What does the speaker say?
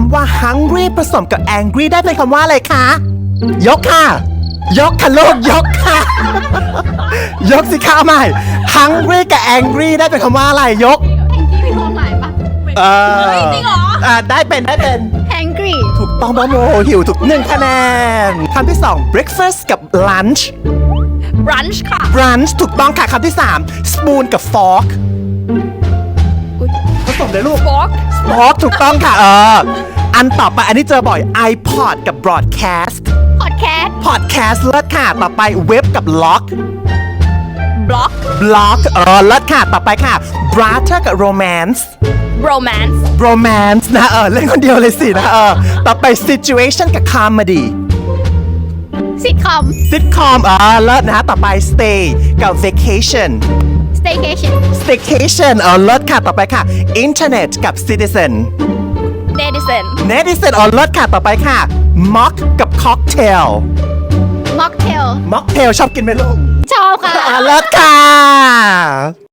ำว่า hungry ผสมกับ angry ได้เป็นคำว่าอะไรคะ ยกค่ะ ยกค่ะลูกยกค่ะ ยกสิคะเอาใหม่ hungry กับ angry ได้เป็นคำว่าอะไรยกแองกี้มีความหมายปะเออเฮ้ยจริงเหรอ อ่าได้เป็นได้เป็น hungry ถูกต้องบ้าโมหิวถูกหนึ่งคะแนนคำที่สอง breakfast กับ lunch brunch ค่ะ brunch ถูกต้องค่ะคำที่สาม spoon กับ fork อุ๊ ยผสมเลยลูก fork fork ถูกต้องค่ะเอออันต่อไปอันนี้เจอบ่อย iPod กับ broadcast podcast podcast เลิศค่ะ ต่อไปเว็บกับ lock block block เออเลิศค่ะ ต่อไปค่ะ brother กับ romance romance romance นะเออเล่นคนเดียวเลยสินะเออต่อไป situation กับ comedy sitcom sitcom เออเลิศนะต่อไป stay กับ vacation staycation staycation เออเลิศค่ะ ต่อไปค่ะ internet กับ citizen netizen netizen เออเลิศค่ะ ต่อไปค่ะ mock กับ cocktail mocktail mocktail ชอบกินไหมลูกชอบค่ะ อะเลิศค่ะ